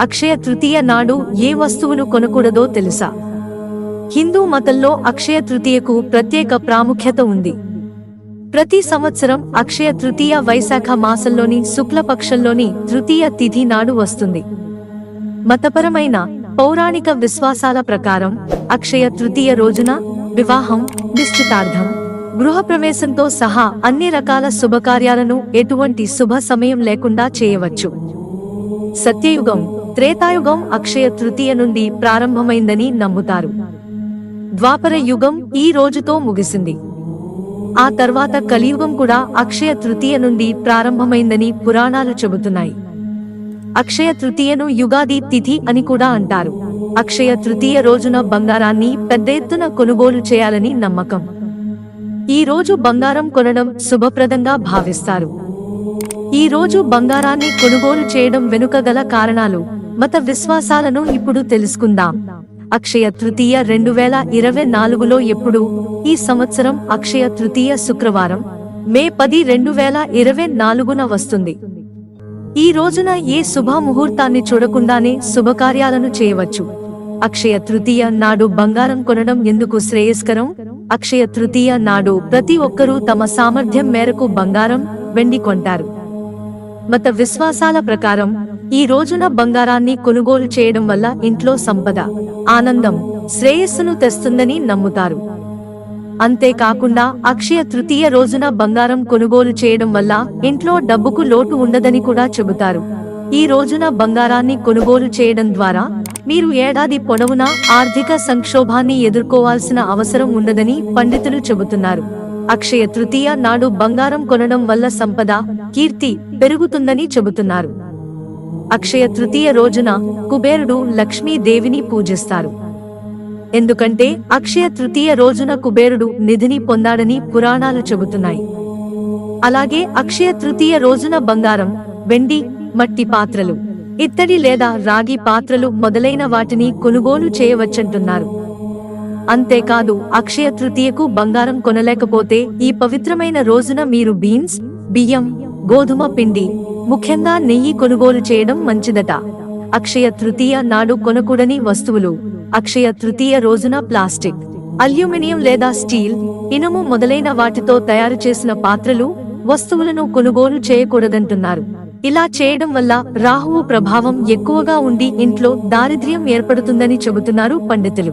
అక్షయ తృతీయ నాడు ఏ వస్తువును కొనకూడదో తెలుసా? హిందూ మతంలో అక్షయ తృతీయకు ప్రత్యేక ప్రాముఖ్యత ఉంది. ప్రతి సంవత్సరం అక్షయ తృతీయ వైశాఖ మాసంలోని శుక్లపక్షంలోని తృతీయ తిథి నాడు వస్తుంది. మతపరమైన పౌరాణిక విశ్వాసాల ప్రకారం అక్షయ తృతీయ రోజున వివాహం నిశ్చితార్థం గృహప్రవేశంతో సహా అన్ని రకాల శుభకార్యాలను ఎటువంటి శుభ సమయం లేకుండా చేయవచ్చు. సత్యయుగం త్రేతాయుగం అక్షయ తృతీయ నుండి ప్రారంభమైందని నమ్ముతారు. ద్వాపర యుగం ఈ రోజుతో ముగిసింది. ఆ తర్వాత కలియుగం కూడా అక్షయ తృతీయ నుండి ప్రారంభమైందని పురాణాలు చెబుతున్నాయి. అక్షయ తృతీయను యుగాది తిథి అని కూడా అంటారు. అక్షయ తృతీయ రోజున బంగారాన్ని పెద్ద ఎత్తున కొనుగోలు చేయాలని నమ్మకం. ఈ రోజు బంగారం కొనడం శుభప్రదంగా భావిస్తారు. ఈ రోజు బంగారాన్ని కొనుగోలు చేయడం వెనుక గల కారణాలు మత విశ్వాసాలను ఇప్పుడు తెలుసుకుందాం. అక్షయ తృతీయ రెండు వేల ఇరవై నాలుగులో ఎప్పుడు? ఈ సంవత్సరం అక్షయ తృతీయ శుక్రవారం మే పది రెండు వేల ఇరవై నాలుగున వస్తుంది. ఈ రోజున ఏ శుభ ముహూర్తాన్ని చూడకుండానే శుభకార్యాలను చేయవచ్చు. అక్షయ తృతీయ నాడు బంగారం కొనడం ఎందుకు శ్రేయస్కరం? అక్షయ తృతీయ నాడు ప్రతి ఒక్కరూ తమ సామర్థ్యం మేరకు బంగారం వెండి కొంటారు. మత విశ్వాసాల ప్రకారం ఈ రోజున బంగారాన్ని కొనుగోలు చేయడం వల్ల ఇంట్లో సంపద ఆనందం శ్రేయస్సును తెస్తుందని నమ్ముతారు. అంతేకాకుండా అక్షయ తృతీయ రోజున బంగారం కొనుగోలు చేయడం వల్ల ఇంట్లో డబ్బుకు లోటు ఉండదని కూడా చెబుతారు. ఈ రోజున బంగారాన్ని కొనుగోలు చేయడం ద్వారా మీరు ఏడాది పొడవునా ఆర్థిక సంక్షోభాన్ని ఎదుర్కోవాల్సిన అవసరం ఉండదని పండితులు చెబుతున్నారు. అక్షయ తృతీయ నాడు బంగారం కొనడం వల్ల సంపద కీర్తి పెరుగుతుందని చెబుతున్నారు. అక్షయ తృతీయ రోజున కుబేరుడు లక్ష్మీదేవిని పూజిస్తారు. ఎందుకంటే అక్షయ తృతీయ రోజున కుబేరుడు నిధిని పొందాడని పురాణాలు చెబుతున్నాయి. అలాగే అక్షయ తృతీయ రోజున బంగారం వెండి మట్టి పాత్రలు ఇత్తడి లేదా రాగి పాత్రలు మొదలైన వాటిని కొనుగోలు చేయవచ్చంటున్నారు. అంతేకాదు అక్షయ తృతీయకు బంగారం కొనలేకపోతే ఈ పవిత్రమైన రోజున మీరు బీన్స్ బియ్యం గోధుమ పిండి ముఖ్యంగా నెయ్యి కొనుగోలు చేయడం మంచిదట. అక్షయ తృతీయ నాడు కొనకూడని వస్తువులు. అక్షయ తృతీయ రోజున ప్లాస్టిక్ అల్యూమినియం లేదా స్టీల్ ఇనుము మొదలైన వాటితో తయారు చేసిన పాత్రలు వస్తువులను కొనుగోలు చేయకూడదంటున్నారు. ఇలా చేయడం వల్ల రాహువు ప్రభావం ఎక్కువగా ఉండి ఇంట్లో దారిద్ర్యం ఏర్పడుతుందని చెబుతున్నారు పండితులు.